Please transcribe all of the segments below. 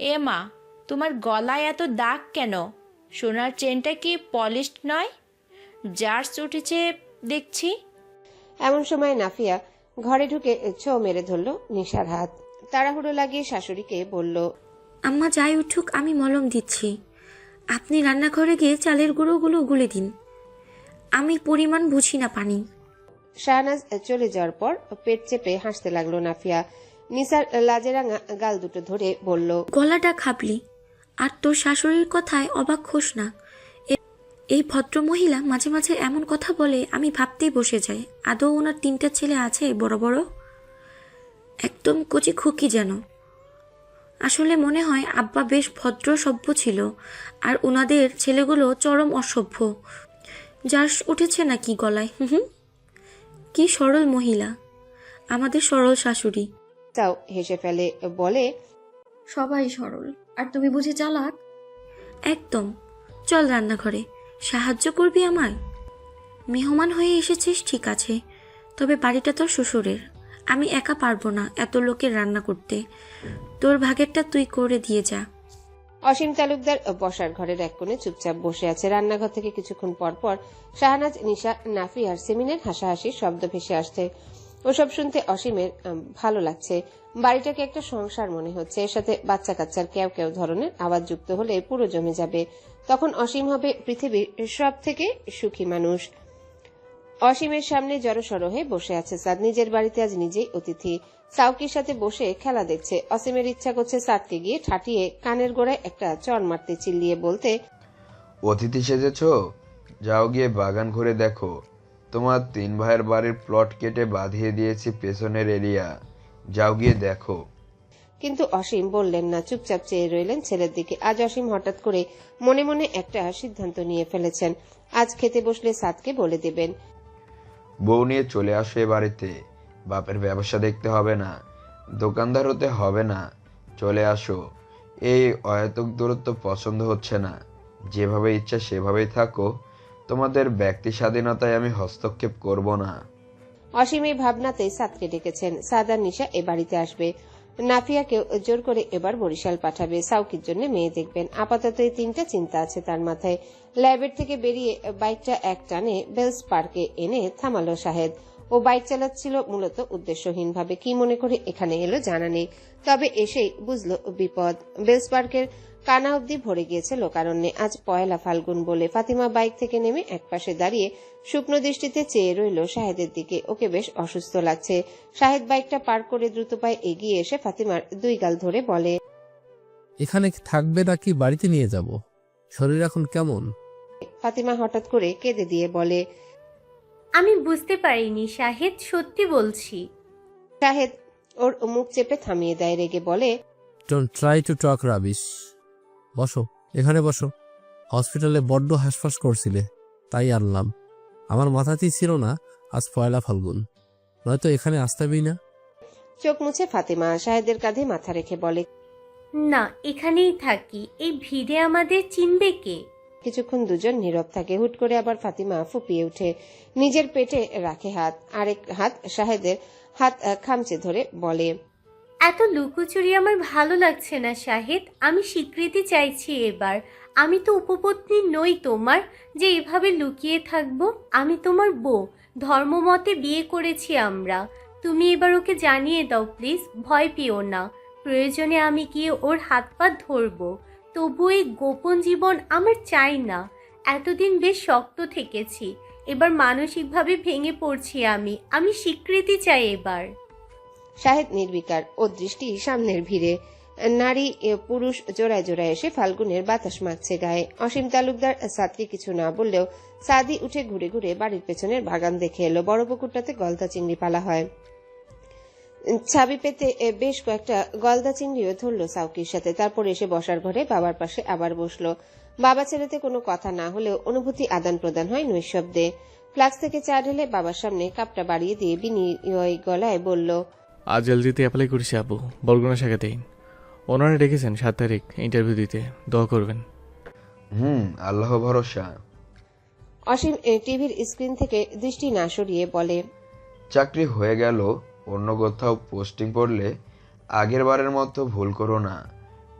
এ মা তোমার গলায় এত দাগ কেন? সোনার চেনটা কি পলিশড নয়? জার্স উঠেছে দেখছি। এমন সময় নাফিয়া ঘরে ঢুকে ছো মেরে ধরল নিশার হাত। তাড়াহুড়ো লাগিয়ে শাশুড়িকে বলল আম্মা যাই উঠুক আমি মলম দিচ্ছি। আপনি রান্নাঘরে গিয়ে চালের গুঁড়োগুলো গুলে দিন। আমি পরিমাণ বুঝি না পানি। শাহনাজ চলে যাওয়ার পর পেট চেপে হাসতে লাগল নাফিয়া। নিসার লাজেরাঙা গাল দুটো ধরে বলল, গলাটা খাবলি আর তোর শাশুড়ির কথায় অবাক হোস না। এই ভদ্র মহিলা মাঝে মাঝে এমন কথা বলে আমি ভাবতেই বসে যাই। আদৌ ওনার তিনটা ছেলে আছে, বড় বড়? একদম কচি খুকি যেন। আসলে মনে হয় আব্বা বেশ ভদ্র সভ্য ছিল, আর ওনাদের ছেলেগুলো চরম অসভ্য। যার উঠেছে নাকি গলায় হুম? কি সরল মহিলা। আমাদের সরল শাশুড়ি। তাও হেসে ফেলে বলে সবাই সরল আর তুমি বুঝি চালাক? একদম। চল রান্নাঘরে সাহায্য করবি আমায়? মেহমান হয়ে এসেছিস ঠিক আছে। তবে বাড়িটা তোর শ্বশুরের। আমি একা পারব না এত লোকের রান্না করতে। তোর ভাগেরটা তুই করে দিয়ে যা। অসীম তালুকদার বসার ঘরের এক কোণে চুপচাপ বসে আছে রান্নাঘর থেকে কিছুক্ষণ পর পর শাহনাজ, নিশা, নাফি আর সেমিনের হাসাহাসির শব্দ ভেসে আসছে। ওসব শুনতে অসীমের ভালো লাগছে। বাড়িটাকে একটা সংসার মনে হচ্ছে। এর সাথে বাচ্চা কাচ্চার কেউ কেউ ধরনের আওয়াজ যুক্ত হলে পুরো জমে যাবে। তখন অসীম হবে পৃথিবীর সব থেকে সুখী মানুষ। অসীমের সামনে জড়সড় হয়ে বসে আছে সাদ। নিজের বাড়িতে আজ নিজেই অতিথি। সাউকির সাথে বসে খেলা দেখছে। অসীমের ইচ্ছা করছে সাদকে গিয়ে ঠাটিয়ে কানের গোড়ায় একটা চর মারতে চিল্লিয়ে বলতে অতিথি সেজেছ? যাও গিয়ে বাগান ঘুরে দেখো। তোমার তিন ভাইয়ের বাড়ির প্লট কেটে বাঁধিয়ে দিয়েছি পেছনের এরিয়া। যাও গিয়ে দেখো। কিন্তু অসীম বললেন না চুপচাপ চেয়ে রইলেন ছেলের দিকে। আজ অসীম হঠাৎ করে মনে মনে একটা সিদ্ধান্ত নিয়ে ফেলেছেন। আজ খেতে বসলে সাদকে বলে দেবেন বউ নিয়ে চলে আসো এ বাড়িতে। বাপের ব্যবসা দেখতে হবে না, দোকানদার হতে হবে না, চলে আসো। এই অহেতুক দূরত্ব পছন্দ হচ্ছে না। যেভাবে ইচ্ছা সেভাবেই থাকো। তোমাদের ব্যক্তি স্বাধীনতায় আমি হস্তক্ষেপ করব না। অসীম এই ভাবনাতেই সাদকে ডেকেছেন। সাদ আর নিশা এ বাড়িতে আসবে। নাফিয়াকেও জোর করে এবার বরিশাল পাঠাবে। সাউকির জন্য মেয়ে দেখবেন। আপাতত এই তিনটা চিন্তা আছে তার মাথায়। ল্যাবের থেকে বেরিয়ে বাইকটা এক টানে বেলস পার্কে এনে থামালো শাহেদ। ও বাইক চালাচ্ছিল মূলত উদ্দেশ্যহীনভাবে। কি মনে করে এখানে এলো জানা নেই। তবে এসেই বুঝলো বিপদ। বেলস পার্কের কানা অব্দি ভরে গিয়েছে লোকারণ্যে। আজ পয়লা ফাল্গুন বলে ফাতিমা বাইক থেকে নেমে একপাশে দাঁড়িয়ে শুকনো দৃষ্টিতে চেয়ে রইল শাহেদের দিকে। ওকে বেশ অসুস্থ লাগছে। শাহেদ বাইকটা পার করে দ্রুত পায়ে এগিয়ে এসে ফাতিমার দুই গাল ধরে বলে এখানে থাকবে নাকি বাড়িতে নিয়ে যাব? শরীর এখন কেমন? ফাতিমা হঠাৎ করে কেঁদে দিয়ে বলে আমি বুঝতে পারিনি শাহেদ সত্যি বলছি। শাহেদ ওর মুখ চেপে থামিয়ে দেয় রেগে বলে don't try to talk rubbish বসো এখানে বসো। হসপিটালে বড্ড হাসফাস করছিলে তাই আনলাম। আমার মাথাতেই ছিল না আজ পয়লা ফাল্গুন। নয়তো এখানে আসতেবি না। চোখ মুছে ফাতিমা শাহেদের কাঁধে মাথা রেখে বলে না এখানেই থাকি। এই ভিড়ে আমাদের চিনবে কে? কিছুক্ষণ দুজন নীরব থাকে। হুট করে আবার ফাতিমা ফুপিয়ে ওঠে। নিজের পেটে রাখে হাত। আরেক হাত শাহেদের হাত খামচে ধরে বলে, এত লুকোচুরি আমার ভালো লাগছে না শাহেদ। আমি স্বীকৃতি চাইছি এবার। আমি তো উপপত্নী নই তোমার। যে এভাবে লুকিয়ে থাকব, আমি তোমার বউ। ধর্মমতে বিয়ে করেছি আমরা। তুমি এবার ওকে জানিয়ে দাও, প্লিজ। ভয় পেও না। প্রয়োজনে আমি গিয়ে ওর হাত পা ধরবো। তবু এই গোপন জীবন আমার চাই না। এতদিন বেশ শক্ত থেকেছি। এবার মানসিকভাবে ভেঙে পড়ছি আমি। আমি স্বীকৃতি চাই এবার। শাহেদ নির্বিকার ও দৃষ্টি সামনের ভিড়ে। নারী পুরুষ জোড়ায় জোড়ায় এসে ফাল্গুনের বাতাস মাখছে গায়ে। অসীম তালুকদার সাদকে কিছু না বললেও সাদি উঠে ঘুরে ঘুরে বাড়ির পেছনের বাগান দেখে এলো। বড় পুকুরটাতে গলদা চিংড়ি পালা হয়। ছাবি পেতে এ, বেশ কয়েকটা গলদা চিংড়িও ধরলো সাউকির সাথে। তারপর এসে বসার ঘরে বাবার পাশে আবার বসল। বাবা ছেলেতে কোনো কথা না হলেও অনুভূতি আদান প্রদান হয় নৈশব্দে ফ্লাক্স থেকে চা ঢেলে বাবার সামনে কাপটা বাড়িয়ে দিয়ে বিনিময় গলায় বলল আজ এলজিতে অ্যাপ্লাই করেছি আপু বরগুনা শাখাতেই ওনারা ডেকেছেন সাত তারিখ ইন্টারভিউ দিতে। দোয়া করবেন। হুম আল্লাহ ভরসা। অসীম এ, টিভির স্ক্রিন থেকে দৃষ্টি না সরিয়ে বলে চাকরি হয়ে গেল। অন্য কোথাও পোস্টিং পড়লে আগের বারের মতো ভুল করো না।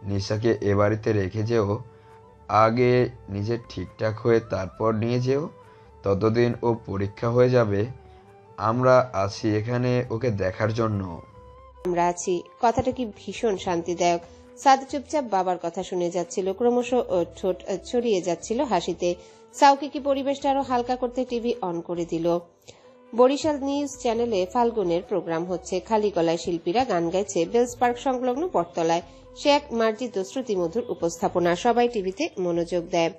নিশাকে এ বাড়িতে রেখে যেও। আগে নিজে ঠিকঠাক হয়ে তারপর নিয়ে যেও। ততদিন ও পরীক্ষা হয়ে যাবে। আমরা আছি এখানে ওকে দেখার জন্য। আমরা আছি। কথাটা কি ভীষণ শান্তিদায়ক। সাদ চুপচাপ বাবার কথা শুনে যাচ্ছিল। ক্রমশ ঠোঁট ছড়িয়ে যাচ্ছিল হাসিতে। সাউকে কি পরিবেশটা আরও হালকা করতে টিভি অন করে দিল। বরিশাল নিউজ চ্যানেলে ফাল্গুনের প্রোগ্রাম হচ্ছে। খালি গলায় শিল্পীরা গান গাইছে বেলস পার্ক সংলগ্ন পটতলায় সে এক মার্জিত শ্রুতিমধুর উপস্থাপনা সবাই টিভিতে মনোযোগ দেয়।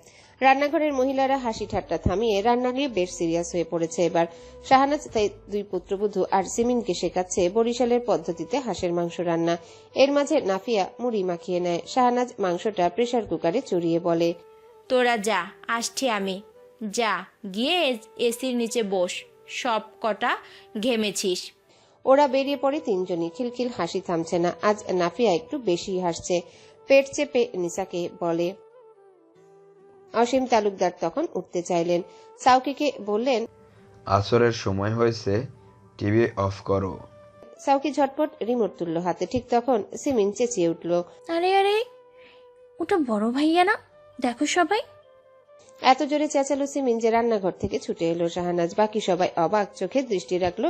রান্নাঘরের মহিলারা হাসি ঠাট্টা থামিয়ে রান্না নিয়ে বেশ সিরিয়াস হয়ে পড়েছে এবার। শাহানাজ তাই দুই পুত্রবধূ আর সিমিনকে শেখাচ্ছে বরিশালের পদ্ধতিতে হাঁসের মাংস রান্না। এর মাঝে নাফিয়া মুড়ি মাখিয়ে নেয়। শাহানাজ মাংসটা প্রেসার কুকারে চড়িয়ে বলে, তোরা যা, আসছি আমি। যা, গিয়ে এসির নিচে বস। সব কটা ঘেমেছিস। ওরা বেরিয়ে পড়ে তিনজনই। খিলখিল হাসি থামছে না। আজ নাফিয়া একটু বেশি হাসছে। পেট চেপে নিসাকে বলে অসীম তালুকদার তখন উঠতে চাইলেন। সাউকিকে বললেন আসরের সময় হয়েছে টিভি অফ করো। সাউকি ঝটপট রিমোট তুলল হাতে। ঠিক তখন সিমিন চেঁচিয়ে উঠল আরে আরে ওটা বড় ভাইয়া না? দেখো সবাই। এত জোরে চেঁচালো সিমিন যে রান্নাঘর থেকে ছুটে এলো শাহানাজ। বাকি সবাই অবাক চোখে দৃষ্টি রাখল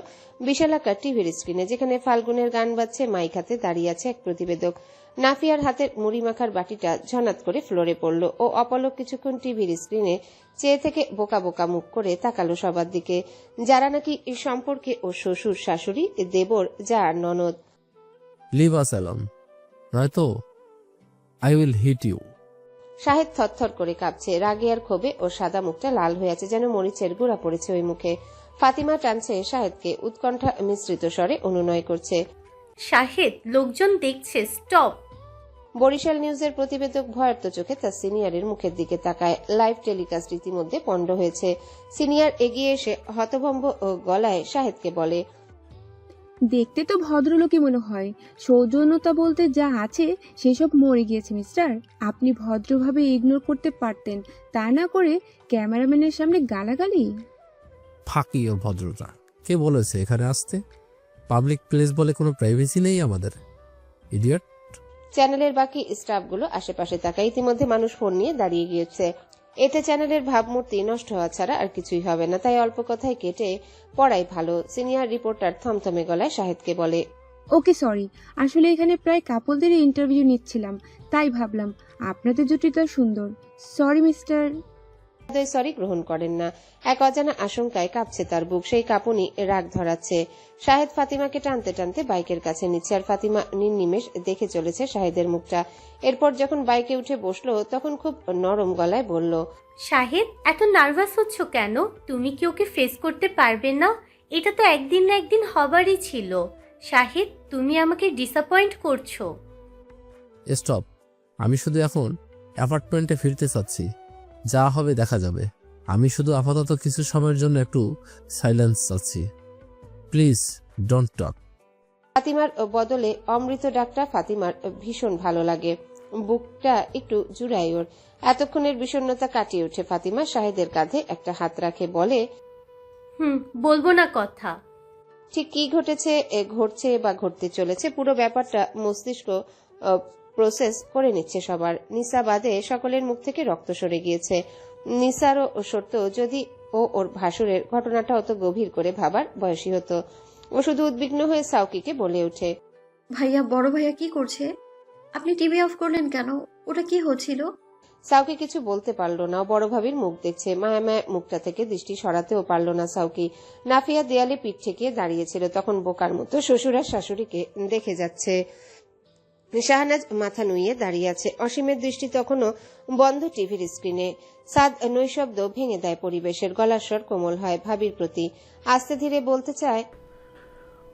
বিশালাকার টিভির স্ক্রিনে, যেখানে ফাল্গুনের গান বাজছে, মাইক হাতে দাঁড়িয়ে আছে এক প্রতিবেদক। নাফিয়ার হাতের মুড়ি মাখার বাটিটা ঝনাত করে ফ্লোরে পড়ল ও অপলক কিছুক্ষণ টিভির স্ক্রিনে চেয়ে থেকে বোকা বোকা মুখ করে তাকালো সবার দিকে। যারা নাকি সম্পর্কে ও শ্বশুর শাশুড়ি দেবর, যা ননদ। লিভ আস অ্যালন, নয়তো I will hit you. Shahed থরথর করে কাঁপছে। রাগে আর ক্ষোভে ও সাদা মুখটা লাল হয়ে আছে যেন মরিচের গুঁড়া পড়েছে ওই মুখে। ফাতিমা টানছে শাহেদকে। উৎকণ্ঠা মিশ্রিত স্বরে অনুনয় করছে। শাহেদ লোকজন দেখছে স্টপ। বরিশাল নিউজের প্রতিবেদক ভয়ার্ত চোখে তার সিনিয়রের মুখের দিকে তাকায়। লাইভ টেলিকাস্ট ইতিমধ্যে পণ্ড হয়েছে। সিনিয়র এগিয়ে এসে হতভম্ব ও গলায় শাহেদকে বলে দেখতে তো ভদ্রলোকই মনে হয়। সৌজন্যতা বলতে যা আছে সেসব মরে গিয়েছে মিস্টার। আপনি ভদ্রভাবে ইগনোর করতে পারতেন। তা না করে ক্যামেরাম্যানের সামনে গালাগালি? ফাঁকি ও ভদ্রতা। কে বলেছে এখানে আসতে? পাবলিক প্লেস বলে কোনো প্রাইভেসি নেই আমাদের। ইডিয়ট চ্যানেলের বাকি স্টাফগুলো আশেপাশে তাকায়। ইতিমধ্যে মানুষ ফোন নিয়ে দাঁড়িয়ে গিয়েছে। এতে চ্যানেলের ভাবমূর্তি নষ্ট হওয়া ছাড়া আর কিছুই হবে না। তাই অল্প কথায় কেটে পড়াই ভালো, সিনিয়র রিপোর্টার থমথমে গলায় শাহেদকে বলে। Okay, sorry. আসলে এখানে প্রায় কাপলদের ইন্টারভিউ নিচ্ছিলাম, তাই ভাবলাম, আপনাদের জুটিটা সুন্দর। Sorry, mister. সরি গ্রহণ করেন না। এক অজানা আশঙ্কায় কাঁপছে তার বুক। সেই কাঁপুনি রাগ ধরাচ্ছে। শাহেদ ফাতিমাকে টানতে টানতে বাইকের কাছে নিচ্ছে আর ফাতিমা নির্নিমেষ দেখে চলেছে শাহেদের মুখটা। এরপর যখন বাইকে উঠে বসল তখন খুব নরম গলায় বলল শাহেদ এত নার্ভাস হচ্ছ কেন? তুমি কি ওকে ফেস করতে পারবে না? এটা তো একদিন না একদিন হবারই ছিল। শাহেদ তুমি আমাকে ডিসঅ্যাপয়েন্ট করছ। স্টপ আমি শুধু এখন অ্যাপার্টমেন্টে ফিরতে চাচ্ছি। যা হবে দেখা যাবে। আমি শুধু আপাতত কিছু সময়ের জন্য একটু সাইলেন্স চাচ্ছি। প্লিজ ডোন্ট টক ফাতিমার বদলে অমৃত ডাক্তার ফাতিমার ভীষণ ভালো লাগে। বুকটা একটু জুড়াই ওর। এতক্ষণের বিষণ্ণতা কাটিয়ে ওঠে ফাতিমা শাহেদের কাঁধে একটা হাত রাখে বলে হুম বলব না কথা। ঠিক কি ঘটেছে এ ঘটছে বা ঘটতে চলেছে পুরো ব্যাপারটা মস্তিষ্ক প্রসেস করে নিচ্ছে সবার। নিসা বাদে সকলের মুখ থেকে রক্ত সরে গিয়েছে। নিসারও সত্য যদি ও ওর ভাসুরের ঘটনাটা অত গভীর করে ভাবার বয়সী হতো। ও শুধু উদ্বিগ্ন হয়ে সাউকিকে বলে ওঠে ভাইয়া বড় ভাইয়া কি করছে? আপনি টিভি অফ করলেন কেন? ওটা কি হচ্ছিল? সাউকি কিছু বলতে পারল না। বড় ভাবির মুখ দেখছে। মায়া মায়া মুখটা থেকে দৃষ্টি সরাতেও পারল না সাউকি। নাফিয়া দেয়ালে পিঠ ঠেকিয়ে দাঁড়িয়েছিল তখন বোকার মতো শ্বশুর আর শাশুড়িকে দেখে যাচ্ছে। শাহনাজ মাথা নুইয়ে দাঁড়িয়ে আছে। অসীমের দৃষ্টি তখনও বন্ধ টিভির স্ক্রিনে। সাদ নৈশব্দ ভেঙে দেয় পরিবেশের গলার স্বর কোমল হয় ভাবির প্রতি। আস্তে ধীরে বলতে চায়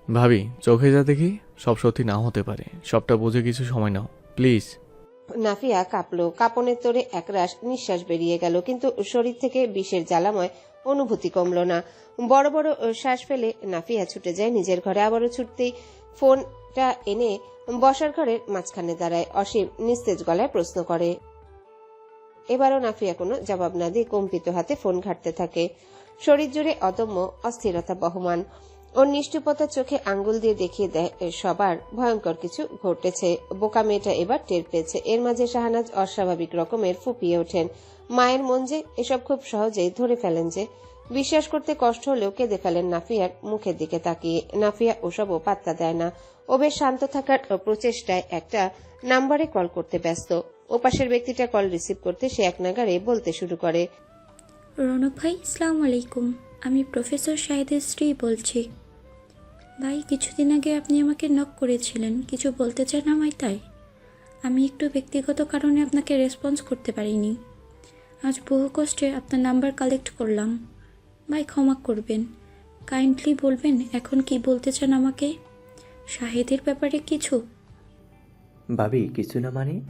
ভাবি চোখে যা দেখি সব সত্যি নাও হতে পারে। সবটা বুঝে কিছু সময় নাও প্লিজ। নাফিয়া কাঁপলো। কাপনের তোরে একরাশ নিঃশ্বাস বেরিয়ে গেল কিন্তু শরীর থেকে বিষের জ্বালাময় অনুভূতি কমলো না। বড় বড় শ্বাস ফেলে নাফিয়া ছুটে যায় নিজের ঘরে। আবারও ছুটতেই ফোনটা এনে বসার ঘরের মাঝখানে দাঁড়ায়। অসীম নিস্তেজ গলায় প্রশ্ন করে। এবারও নাফিয়া কোনো জবাব না দিয়ে কম্পিত হাতে ফোন ঘাটতে থাকে। শরীর জুড়ে অদম্য অস্থিরতা বহমান। ওর নিষ্ঠুপতার চোখে আঙ্গুল দিয়ে দেখিয়ে দেয় সবার ভয়ঙ্কর কিছু ঘটেছে। বোকা মেয়েটা এবার টের পেয়েছে। এর মাঝে শাহনাজ অস্বাভাবিক রকমের ফুপিয়ে ওঠেন। মায়ের মন যে এসব খুব সহজেই ধরে ফেলেন যে বিশ্বাস করতে কষ্ট হলেও কেঁদে ফেলেন নাফিয়ার মুখের দিকে তাকিয়ে। নাফিয়া ওসবও পাত্তা দেয় না। ও বেশ শান্ত থাকার প্রচেষ্টায় একটা নাম্বারে কল করতে ব্যস্ত। ওপাশের ব্যক্তিটা কল রিসিভ করতে সে এক নাগারে বলতে শুরু করে। রনক ভাই ইসলাম আলাইকুম। আমি প্রফেসর শাহিদের স্ত্রী বলছি। ভাই, কিছুদিন আগে আপনি আমাকে নক করেছিলেন। কিছু বলতে চান আমায় তাই? আমি একটু ব্যক্তিগত কারণে আপনাকে রেসপন্স করতে পারিনি। আজ বহু কষ্টে আপনার নাম্বার কালেক্ট করলাম। ভাই ক্ষমা করবেন। কাইন্ডলি বলবেন এখন কি বলতে চান আমাকে? শাহেদের ব্যাপারে কিছু? ভাবি কিছু না মানে?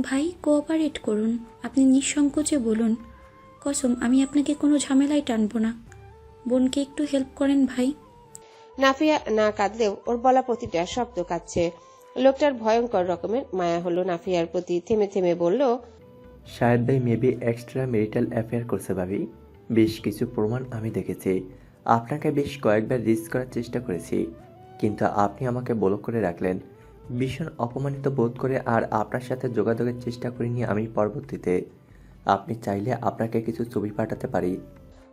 ভাই কোঅপারেট করুন। আপনি নিঃসংকোচে বলুন কসম আমি আপনাকে কোনো ঝামেলায় টানবো না। বোনকে একটু হেল্প করেন ভাই। নাফিয়া না কাঁদলেও ওর বলা প্রতিটা শব্দ কাঁদছে। লোকটার ভয়ঙ্কর রকমের মায়া হলো নাফিয়ার প্রতি। থেমে থেমে বলল শায়দ ভাই মেবি এক্সট্রা মেরিটাল অ্যাফেয়ার করছে ভাবি। বেশ কিছু প্রমাণ আমি দেখেছি। আপনাকে বেশ কয়েকবার রিচ করার চেষ্টা করেছি, কিন্তু আপনি আমাকে ব্লক করে রাখলেন। ভীষণ অপমানিত বোধ করে আর আপনার সাথে যোগাযোগের চেষ্টা করিনি আমি পরবর্তীতে। আপনি চাইলে আপনাকে কিছু ছবি পাঠাতে পারি।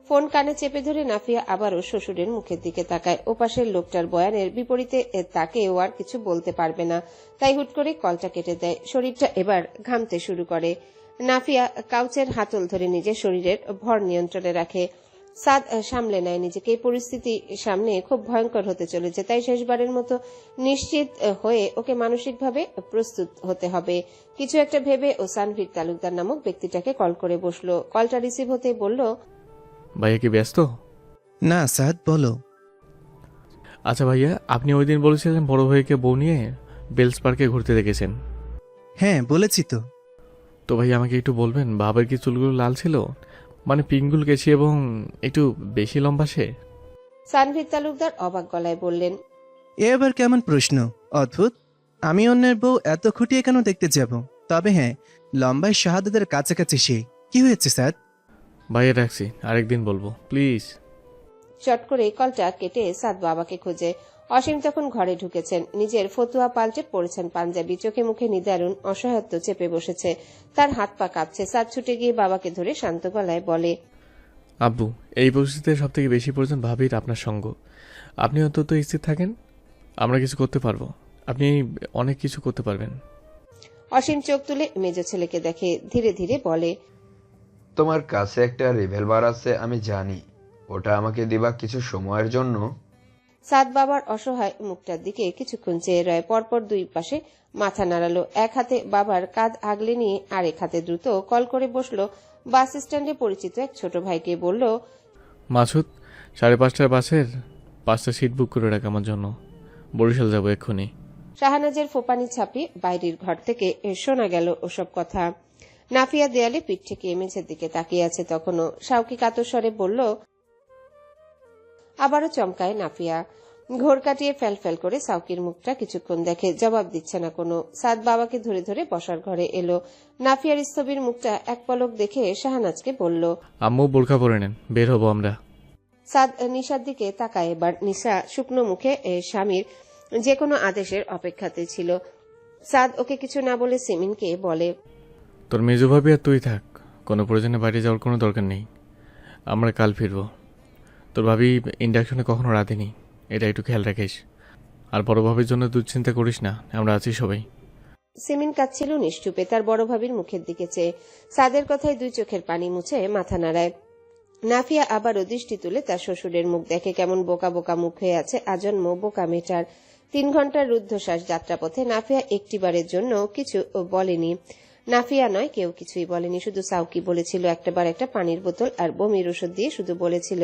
ফোন কানে চেপে ধরে নাফিয়া আবারও শ্বশুরের মুখের দিকে তাকায়। ওপাশের লোকটার বয়ানের বিপরীতে তাকে ও আর কিছু বলতে পারবে না। তাই হুট করে কলটা কেটে দেয়। শরীরটা এবার ঘামতে শুরু করে। নাফিয়া কাউচের হাতল ধরে নিজের শরীরের ভর নিয়ন্ত্রণে রাখে। সাদ সামলে নেয় নিজেকে। এই পরিস্থিতি সামনে খুব ভয়ঙ্কর হতে চলেছে তাই শেষবারের মতো নিশ্চিত হয়ে ওকে মানসিকভাবে প্রস্তুত হতে হবে। কিছু একটা ভেবে ও সানভীর তালুকদার নামক ব্যক্তিটাকে কল করে বসল। কলটা রিসিভ হতেই বলল ভাইয়া কি ব্যস্ত? না সাদ বলো। আচ্ছা ভাইয়া আপনি ওই দিন বলেছিলেন বড় ভাইকে বউ নিয়ে বেলস পার্কে ঘুরতে দেখেছেন। হ্যাঁ বলেছি তো। তো ভাই আমাকে একটু বলবেন বাবার কি চুলগুলো লাল ছিল? মানে পিঙ্গুল গেছি এবং একটু বেশি লম্বা সে? সানভীর তালুকদার অবাক গলায় বললেন এ আবার কেমন প্রশ্ন? অদ্ভুত। আমি অন্যের বউ এত খুঁটিয়ে কেন দেখতে যাব? তবে হ্যাঁ লম্বায় শাহাদাতের কাছাকাছি সে। কি হয়েছে স্যার? ভাইয়া রাখছি আরেকদিন বলব। প্লিজ। চট করে কলটা কেটে সাদ বাবাকে খুঁজে। অসীম তখন ঘরে ঢুকেছেন। নিজের ফতুয়া পাল্টে পড়েছেন পাঞ্জাবি। চোখে মুখে নিদারুণ অসহায়ত্ব চেপে বসেছে। তার হাত পা কাঁপছে। সাদ ছুটে গিয়ে বাবাকে ধরে শান্ত গলায় বলে আব্বু এই পরিস্থিতিতে সব থেকে বেশি প্রয়োজন ভাবির আপনার সঙ্গ। আপনি অন্তত স্থির থাকেন আমরা কিছু করতে পারব। আপনি অনেক কিছু করতে পারবেন। অসীম চোখ তুলে মেজ ছেলেকে দেখে ধীরে ধীরে বলে তোমার কাছে একটা রিভলভার আছে আমি জানি। ওটা আমাকে দিবা কিছু সময়ের জন্য। সাদ বাবার অসহায় মুখটার দিকে কিছুক্ষণ চেয়ে রয় পরপর দুই পাশে মাথা নাড়ালো। এক হাতে বাবার কাঁধ আগলে নিয়ে আরেক হাতে দ্রুত কল করে বসল। বাস স্ট্যান্ডে পরিচিত এক ছোট ভাইকে বলল মাসুদ সাড়ে পাঁচটার বাসের পাঁচটা সিট বুক করে রাখ আমার জন্য। বরিশাল যাব এক্ষুনি। শাহানাজের ফোপানি ছাপিয়ে বাইরের ঘর থেকে শোনা গেল ওসব কথা। নাফিয়া দেয়ালে পিঠ থেকে মেঝের দিকে তাকিয়ে আছে তখনও। শাউকি কাতস্বরে বলল আবারও চমকায় নাফিয়া ঘোর কাটিয়ে ফেল ফেল করে সাউকির মুখটা কিছুক্ষণ দেখে জবাব দিচ্ছে না কোনো। সাদ বাবাকে ধরে ধরে বসার ঘরে এলো। নাফিয়ার স্থবির মুখটা এক পলক দেখে শাহানাজকে বলল আম্মু বোরখা পরে নেন বের হব আমরা। সাদ নিশার দিকে তাকায় এবার। নিশা শুকনো মুখে স্বামীর যে কোনো আদেশের অপেক্ষাতে ছিল। সাদ ওকে কিছু না বলে সিমিনকে বলে তোর মেজো ভাবি আর তুই থাক। কোনো প্রয়োজনে বাইরে যাওয়ার কোনো দরকার নেই। আমরা কাল ফিরবো। তোর ভাবি ইন্ডাকশনে কখনো রাঁধেনি এটা একটু খেয়াল রাখিস। আর বড় ভাবির জন্য দুশ্চিন্তা করিস না, আমরা আছি সবাই। সিমিন কাচ্ছিল নিশ্চুপে, তার বড় ভাবির মুখের দিকে চেয়ে। সাদের কথায় দুই চোখের পানি মুছে মাথা নাড়ায়। নাফিয়া আবারও দৃষ্টি তুলে তার শ্বশুরের মুখ দেখে কেমন বোকা বোকা মুখ হয়ে আছে। আজন্ম বোকা মেটার তিন ঘণ্টার রুদ্ধশ্বাস যাত্রাপথে নাফিয়া একটিবারের জন্য কিছু বলেনি। নাফিয়া নয়, কেউ কিছুই বলেনি। শুধু সাউকি বলেছিল, একটাবার একটা পানির বোতল আর বমির ওষুধ দিয়ে শুধু বলেছিল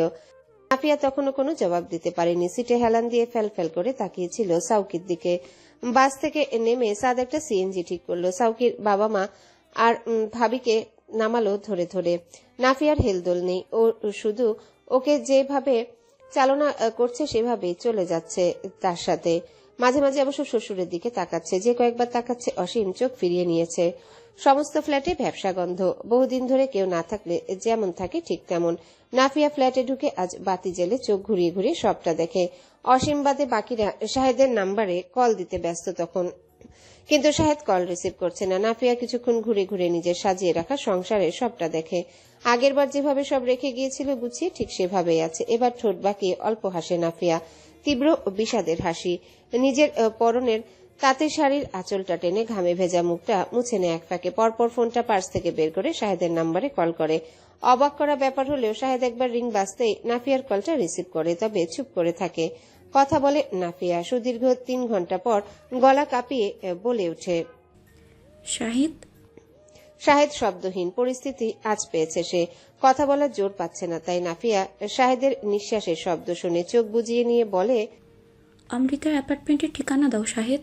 নাফিয়া তখনও কোনো জবাব দিতে পারেনি। সিটে হেলান দিয়ে ফেল ফেল করে তাকিয়েছিল সাউকির দিকে। বাস থেকে নেমে সাদ একটা সিএনজি ঠিক করল। সাউকির বাবা মা আর ভাবিকে নামালো ধরে ধরে। নাফিয়ার হেলদোল নেই। ও শুধু ওকে যেভাবে চালনা করছে সেভাবে চলে যাচ্ছে তার সাথে। মাঝে মাঝে অবশ্য শ্বশুরের দিকে তাকাচ্ছে। যে কয়েকবার তাকাচ্ছে অসীম চোখ ফিরিয়ে নিয়েছে। সমস্ত ফ্ল্যাটে ব্যবসা গন্ধ। বহুদিন ধরে কেউ না থাকলে যেমন থাকে ঠিক তেমন। নাফিয়া ফ্ল্যাটে ঢুকে আজ বাতি জেলে চোখ ঘুরিয়ে ঘুরিয়ে সবটা দেখে। অসীম বাদে বাকিরা শাহেদের নাম্বারে কল দিতে ব্যস্ত তখন। কিন্তু শাহেদ কল রিসিভ করছে না। নাফিয়া কিছুক্ষণ ঘুরে ঘুরে নিজের সাজিয়ে রাখা সংসারে সবটা দেখে। আগেরবার যেভাবে সব রেখে গিয়েছিল গুছিয়ে, ঠিক সেভাবেই আছে। এবার ঠোঁট বাঁকিয়ে অল্প হাসে নাফিয়া, তীব্র বিষাদের হাসি। নিজের পরনের তাতে শাড়ির আঁচলটা টেনে ঘামে ভেজা মুখটা মুছে নেয় এক ফাঁকে। পরপর ফোনটা পার্স থেকে বের করে শাহেদের নাম্বারে কল করে। অবাক করা ব্যাপার হলেও শাহেদ একবার রিং বাজতেই নাফিয়ার কলটা রিসিভ করে তবে চুপ করে থাকে। কথা বলে নাফিয়া সুদীর্ঘ তিন ঘণ্টা পর গলা কাঁপিয়ে বলে ওঠে শাহিদ? শাহেদ শব্দহীন পরিস্থিতি আজ পেয়েছে সে। কথা বলার জোর পাচ্ছে না তাই নাফিয়া শাহেদের নিঃশ্বাসের শব্দ শুনে চোখ বুজিয়ে নিয়ে বলে অমৃতার অ্যাপার্টমেন্টের ঠিকানা দাও শাহেদ।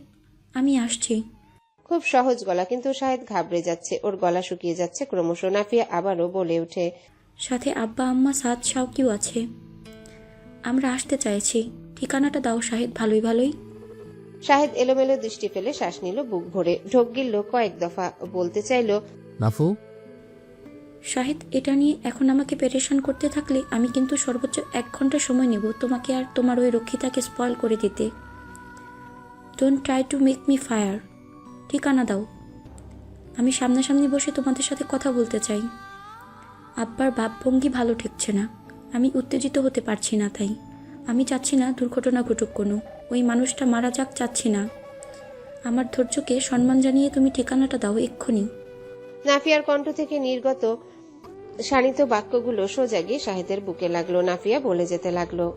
আমি আসছি। খুব সহজ গলা কিন্তু শাহেদ ঘাবড়ে যাচ্ছে। ওর গলা শুকিয়ে যাচ্ছে ক্রমশ নাফিয়া আবারও বলে ওঠে সাথে আব্বা আম্মা সাদ শাওকিও আছে? আমরা আসতে চাইছি। ঠিকানাটা দাও শাহেদ ভালোই ভালোই। শাহেদ এলোমেলো দৃষ্টি ফেলে শ্বাস নিল বুক ভরে। ঢোক গিলল কয়েক দফা বলতে চাইল নাফু? শাহেদ এটা নিয়ে এখন আমাকে পেরেশান করতে থাকলে আমি কিন্তু সর্বোচ্চ এক ঘণ্টা সময় নেব। তোমাকে আর তোমার ওই রক্ষিতাকে স্পয়েল করে দিতে। Don't try to make me fire ঠিকানা দাও। আমি সামনাসামনি বসে তোমাদের সাথে কথা বলতে চাই। আব্বার ভাবভঙ্গি ভালো ঠেকছে না। আমি উত্তেজিত হতে পারছি না তাই। আমি চাচ্ছি না দুর্ঘটনা ঘটুক কোনো। ওই মানুষটা মারা যাক চাচ্ছি না। আমার ধৈর্যকে সম্মান জানিয়ে তুমি ঠিকানাটা দাও এক্ষুনি। নাফিয়ার কণ্ঠ থেকে নির্গত শানিত বাক্যগুলো সোজা গিয়ে শাহেদের বুকে লাগল। নাফিয়া বলে যেতে লাগল।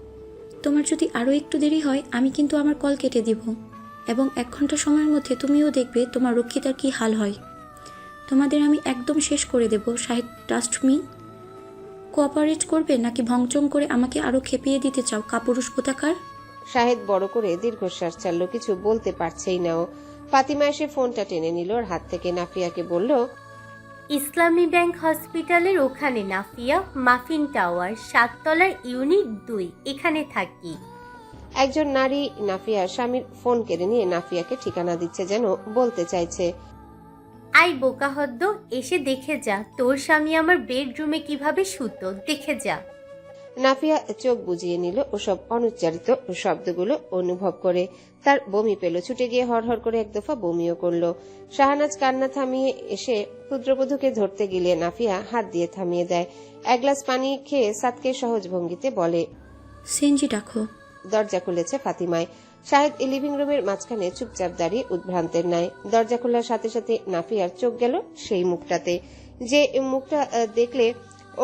তোমার যদি আরও একটু দেরি হয় আমি কিন্তু আমার কল কেটে দিব। এবং এক ঘণ্টা সময়ের মধ্যে তুমিও দেখবে তোমার রক্ষিতার কি হাল হয়। তোমাদের আমি একদম শেষ করে দেব সাহেব ট্রাস্ট মি কোঅপারেট করবে নাকি ভংচং করে আমাকে আরও খেপিয়ে দিতে চাও? কাপুরুষ কোথাকার? শাহেদ বড় করে দীর্ঘশ্বাস ছাড়লো কিছু বলতে পারছেই না ও। ফাতিমা এসে ফোনটা টেনে নিল ওর হাত থেকে নাফিয়াকে বলল ইসলামী ব্যাংক হসপিটালের ওখানে নাফিয়া মাফিন টাওয়ার সাততলার ইউনিট দুই এখানে থাকি। একজন নারী নাফিয়ার স্বামীর ফোন কেড়ে নিয়ে নাফিয়াকে ঠিকানা দিচ্ছে যেন বলতে চাইছে। আই বোকা হদ্দ এসে দেখে যা। তোর স্বামী আমার বেডরুমে কীভাবে শুতো? দেখে যা। নাফিয়া চোখ বুজিয়ে নিল ওসব অনুচ্চারিত শব্দগুলো অনুভব করে। তার বমি পেল ছুটে গিয়ে হরহর করে এক দফা বমিও করল। শাহানাজ কান্না থামিয়ে এসে পুত্রবধূকে ধরতে গেলে নাফিয়া হাত দিয়ে থামিয়ে দেয়। এক গ্লাস পানি খেয়ে সাতকে সহজ ভঙ্গিতে বলে সেনজি ডাকো। দরজা খুলেছে ফাতিমায়। শাহেদ লিভিং রুমের মাঝখানে চুপচাপ দাঁড়িয়ে উদ্ভ্রান্তের নাই দরজা খোলার সাথে সাথে নাফিয়ার চোখ গেল সেই মুখটাতে। যে মুখটা দেখলে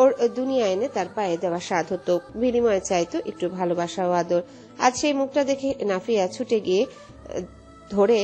ওর দুনিয়া এনে তার পায়ে দেওয়া স্বাদ হতো বিনিময়ে চাইতো একটু ভালোবাসা ও আদর। আজ সেই মুখটা দেখে নাফিয়া ছুটে গিয়ে ধরে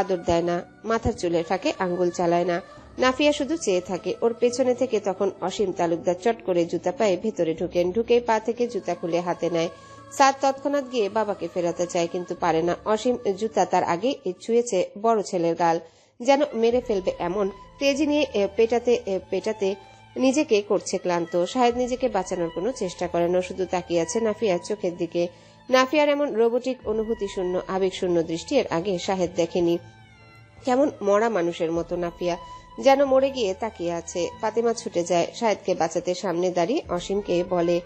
আদর দেয় না। মাথার চুলের ফাঁকে আঙ্গুল চালায় না। নাফিয়া শুধু চেয়ে থাকে। ওর পেছনে থেকে তখন অসীম তালুকদার চট করে জুতা পায়ে ভেতরে ঢুকেন। ঢুকে পা থেকে জুতা খুলে হাতে নেয়। সাদ তৎক্ষণাৎ গিয়ে বাবাকে ফেরাতে চায়, কিন্তু পারে না। অসীম জুতা তার আগে ছুঁয়েছে বড় ছেলের গাল। যেন মেরে ফেলবে এমন তেজি নিয়ে পেটাতে পেটাতে নিজেকে করছে ক্লান্ত। শাহেদ নিজেকে বাঁচানোর কোনো চেষ্টা করে না, শুধু তাকিয়ে আছে নাফিয়ার চোখের দিকে। নাফিয়ার এমন রোবোটিক অনুভূতি শূন্য, আবেগ শূন্য দৃষ্টি এর আগে শাহেদ দেখেনি। কেমন মরা মানুষের মতো নাফিয়া। যেন মরে গিয়ে তাকিয়ে আছে। ফাতেমা ছুটে যায়। শাহেদকে বাঁচাতে সামনে দাঁড়িয়ে অসীমকে বলে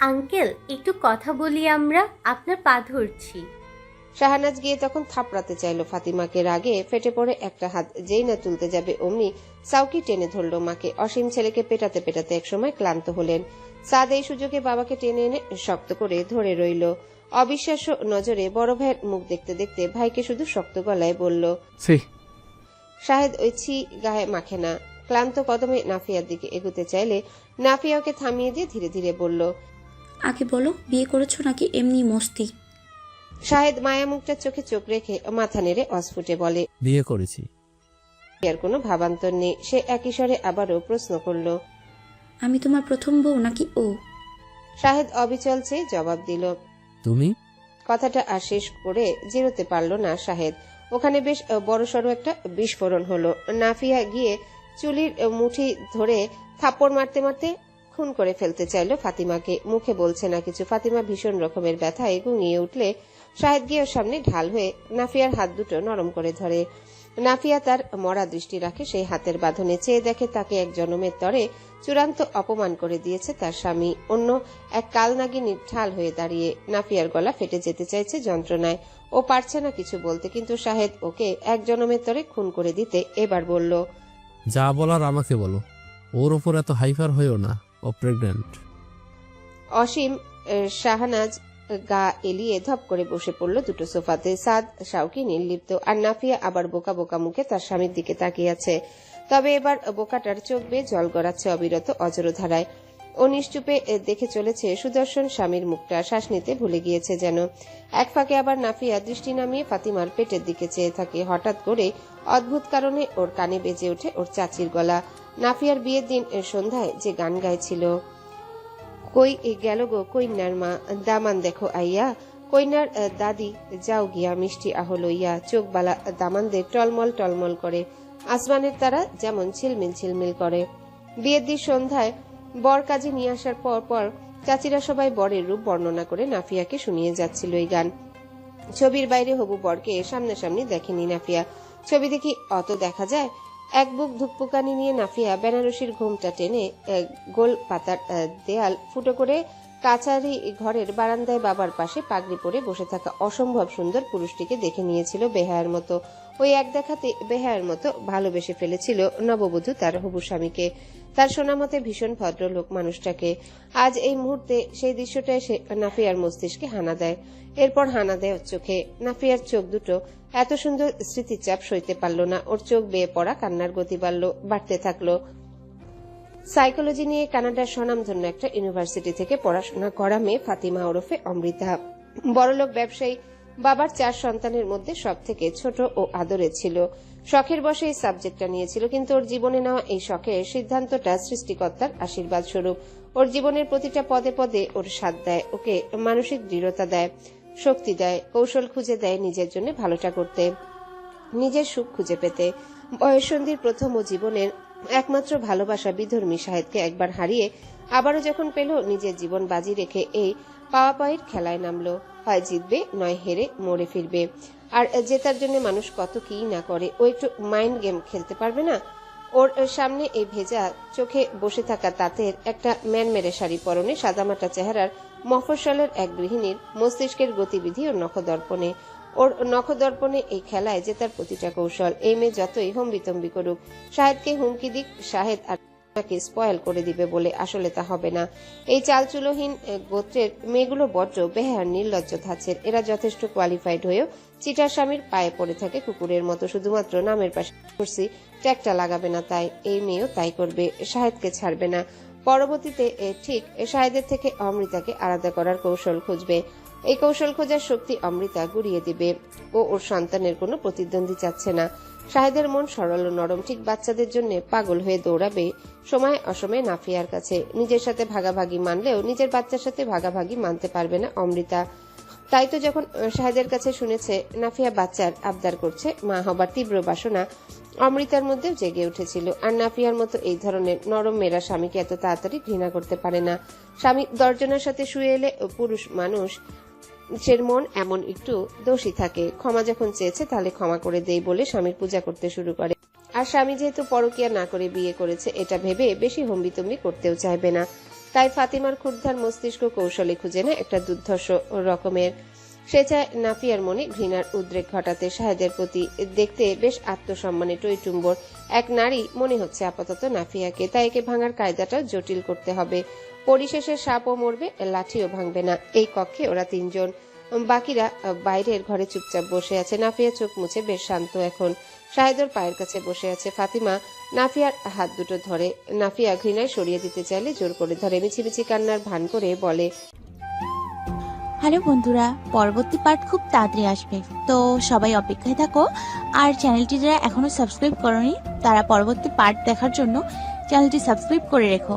আঙ্কেল একটু কথা বলি আমরা আপনার পা ধরছি। শাহানাজ গিয়ে তখন থাপড়াতে চাইলো ফাতিমাকে রাগে ফেটে পড়ে একটা হাত যেই না তুলতে যাবে অমনি সাউকি টেনে ধরলো মাকে। অসীম ছেলেকে পেটাতে পেটাতে একসময় ক্লান্ত হলেন। সাদ এই সুযোগে বাবাকে টেনে এনে শক্ত করে ধরে রইল। অবিশ্বাস্য নজরে বড় ভাইয়ের মুখ দেখতে দেখতে ভাইকে শুধু শক্ত গলায় বলল শাহেদ ওই ছি গায়ে মাখে না। ক্লান্ত কদমে নাফিয়ার দিকে এগুতে চাইলে নাফিয়া ওকে থামিয়ে দিয়ে ধীরে ধীরে বলল আগে বলো বিয়ে করেছ নাকি এমনি মস্তি? শাহেদ মায়া মুখটার চোখে চোখ রেখে মাথা নেড়ে অস্ফুটে বলে বিয়ে করেছি। আর কোনো ভাবান্তর নেই। সে একই স্বরে আবারও প্রশ্ন করল আমি তোমার প্রথম বউ নাকি ও? শাহেদ অবিচল চেয়ে জবাব দিল তুমি? কথাটা আর শেষ করে জিরোতে পারল না শাহেদ। ওখানে বেশ বড়সড় একটা বিস্ফোরণ হলো। নাফিয়া গিয়ে চুলির মুঠি ধরে থাপ্পড় মারতে মারতে খুন করে ফেলতে চাইলো ফাতিমাকে। মুখে বলছে না কিছু। ফাতিমা ভীষণ রকমের ব্যথায় গুঙিয়ে উঠলে শাহেদ গিয়ে ওর সামনে ঢাল হয়ে নাফিয়ার হাত দুটো নরম করে ধরে। নাফিয়া তার মরা দৃষ্টি রাখে সেই হাতের বাঁধনে, চেয়ে দেখে তাকে এক জনমের তরে চূড়ান্ত অপমান করে দিয়েছে তার স্বামী। অন্য এক কালনাগিনীর ঢাল হয়ে দাঁড়িয়ে নাফিয়ার গলা ফেটে যেতে চাইছে যন্ত্রণায়। ও পারছে না কিছু বলতে, কিন্তু শাহেদ ওকে এক জনমের তরে খুন করে দিতে এবার বলল, যা বলার আমাকে বলো। ওর ওপর এত হাইফার হয়েও না। ও প্রেগনেন্ট অসীম শাহনাজ, গা এলিয়ে ধপ করে বসে পড়ল দুটো সোফাতে। সাদ শাউকি নির্লিপ্ত আর নাফিয়া আবার বোকা বোকা মুখে তার স্বামীর দিকে তাকিয়ে আছে। তবে এবার বোকাটার চোখ বেয়ে জল গড়াচ্ছে অবিরত অজর ধারায়। ও নিশ্চুপে দেখে চলেছে সুদর্শন স্বামীর মুখটা শ্বাস নিতে ভুলে গিয়েছে যেন। এক ফাঁকে আবার নাফিয়া দৃষ্টি নামিয়ে ফাতিমার পেটের দিকে চেয়ে থাকে হঠাৎ করে অদ্ভুত কারণে ওর কানে বেজে ওঠে ওর চাচির গলা। নাফিয়ার বিয়ের দিন আহ, সন্ধ্যায় যে গান গাইছিল। কই গেল গো কইনার মা দামান দেখো আইয়া। কইনার দাদি যাও গিয়া মিষ্টি আহ লইয়া। চোখ বালা দামানদের টলমল টলমল করে। আসমানের তারা যেমন ছিলমিল ছিলমিল করে। বিয়ের দিন সন্ধ্যায় বর কাজে নিয়ে আসার পর পর চাচিরা সবাই বরের রূপ বর্ণনা করে নাফিয়াকে শুনিয়ে যাচ্ছিল এই গান। ছবির বাইরে হবু বরকে সামনাসামনি দেখেনি নাফিয়া। ছবি দেখি অত দেখা যায় এক বুক ধুপপুকানি নিয়ে নাফিয়া বেনারসির ঘুমটা টেনে গোল পাতার দেয়াল ফুটো করে কাছারি ঘরের বারান্দায় বাবার পাশে পাগড়ি পরে বসে থাকা অসম্ভব সুন্দর পুরুষটিকে দেখে নিয়েছিল বেহায়ার মতো। ওই এক দেখাতে বেহায়ার মতো ভালোবেসে ফেলেছিল নববধূ তার হবু স্বামীকে। তার শোনামতে ভীষণ ভদ্রলোক মানুষটাকে। আজ এই মুহূর্তে সেই দৃশ্যটা এসে নাফিয়ার মস্তিষ্কে হানা দেয়। এরপর হানা দেয় চোখে। নাফিয়ার চোখ দুটো এত সুন্দর স্মৃতিচাপ সইতে পারল না। ওর চোখ বেয়ে পড়া, কান্নার গতি বাড়ল, বাড়তে থাকল। সাইকোলজি নিয়ে কানাডার স্বনামধন্য একটা ইউনিভার্সিটি থেকে পড়াশোনা করা মেয়ে ফাতিমা ওরফে অমৃতা। বড়লোক ব্যবসায়ী বাবার চার সন্তানের মধ্যে সব থেকে ছোট ও আদরে ছিল। শখের বসে এই সাবজেক্টটা নিয়েছিল, কিন্তু ওর জীবনে নেওয়া এই শখের সিদ্ধান্তটা সৃষ্টিকর্তার আশীর্বাদ স্বরূপ। ওর জীবনের প্রতিটা পদে পদে ওর সাথ দেয়, ওকে মানসিক দৃঢ়তা দেয়, শক্তি দেয়, কৌশল খুঁজে দেয় নিজের জন্য ভালোটা করতে, নিজের সুখ খুঁজে পেতে। বয়সন্ধির প্রথম ও জীবনের একমাত্র ভালোবাসা বিধর্মী সাহেবকে একবার হারিয়ে আবারও যখন পেল, নিজের জীবন বাজি রেখে এই পাওয়া পায়ের খেলায় নামলো। হয় জিতবে, নয় হেরে মরে ফিরবে। আর জেতার জন্য মানুষ কত কি না করে, ও একটু মাইন্ড গেম খেলতে পারবে না? ওর সামনে এই ভেজা চোখে বসে থাকা তাঁতের একটা ম্যানমেরে শাড়ি পরনে সাদামাটা চেহারার মফস্বলের এক গৃহিণীর মস্তিষ্কের গতিবিধি ও নখদর্পণে। ওর নখদর্পণে এই খেলায় জেতার প্রতিটা কৌশল। এই মেয়ে যতই হম্বিতম্বি করুক শাহেদকে হুমকি দিক শাহেদ আর তাকে স্পয়েল করে দিবে বলে আসলে তা হবে না। এই চালচুলোহীন গোত্রের মেয়েগুলো বড্ড বেহার নির্লজ্জ ধাঁচের। এরা যথেষ্ট কোয়ালিফাইড হয়েও চিটার স্বামীর পায়ে পড়ে থাকে কুকুরের মতো। শুধুমাত্র নামের পাশে কুর্সি, ট্যাগটা লাগাবে না তাই, এই মেয়েও তাই করবে, শাহেদকে ছাড়বে না। পরবর্তীতে ঠিক, শাহেদের থেকে অমৃতাকে আলাদা করার কৌশল খুঁজবে। এই কৌশল খোঁজার শক্তি অমৃতা গুড়িয়ে দিবে ও ওর সন্তানের কোনো প্রতিদ্বন্দ্বী চাচ্ছে না। শাহেদের মন সরল ও নরম, ঠিক বাচ্চাদের জন্য পাগল হয়ে দৌড়াবে সময় অসময়ে নাফিয়ার কাছে। নিজের সাথে ভাগাভাগি মানলেও নিজের বাচ্চার সাথে ভাগাভাগি মানতে পারবে না অমৃতা। তাই তো যখন শাহেদের কাছে শুনেছে, নাফিয়া বাচ্চার আবদার করছে, মা হবার তীব্র বাসনা অমৃতার মধ্যেও জেগে উঠেছিল। আর নাফিয়ার মতো এই ধরনের নরম মেয়েরা স্বামীকে এত তাড়াতাড়ি ঘৃণা করতে পারে না। স্বামী দর্জনার সাথে শুয়ে এলে পুরুষ মানুষ সের মন এমন একটু দোষী থাকে। ক্ষমা যখন চেয়েছে, তাহলে ক্ষমা করে দেই বলে স্বামীর পূজা করতে শুরু করে। আর স্বামী যেহেতু পরকিয়া না করে বিয়ে করেছে, এটা ভেবে বেশি হম্বিতম্বি করতেও চাইবে না। তাই ফাতিমার ক্ষুদ্ধার মস্তিষ্ক কৌশলে খুঁজে না একটা দুর্ধর্ষ রকমের। সে চায় নাফিয়ার মনে ঘৃণার উদ্রেক ঘটাতে, শাহেদের প্রতি দেখতে বেশ আত্মসম্মানে টইটুম্বর। এক নারী মনে হচ্ছে আপাতত নাফিয়াকে, তাই একে ভাঙার কায়দাটাও জটিল করতে হবে। পরিশেষে সাপও মরবে, লাঠিও ভাঙবে না। এই কক্ষে ওরা তিনজন। বাকিরা বাইরের ঘরে চুপচাপ বসে আছে। নাফিয়া চোখ মুছে বেশ শান্ত এখন। শাহেদর পায়ের কাছে বসে আছে। ফাতিমা, নাফিয়ার হাত দুটো ধরে। নাফিয়া ঘৃণায় সরিয়ে দিতে চাইলে জোর করে ধরে। মিছিমিছি কান্নার ভান করে বলে, হ্যালো বন্ধুরা, পরবর্তী পার্ট খুব তাড়াতাড়ি আসবে। তো সবাই অপেক্ষায় থাকো। আর চ্যানেলটি যারা এখনও সাবস্ক্রাইব করনি, তারা পরবর্তী পার্ট দেখার জন্য চ্যানেলটি সাবস্ক্রাইব করে রেখো।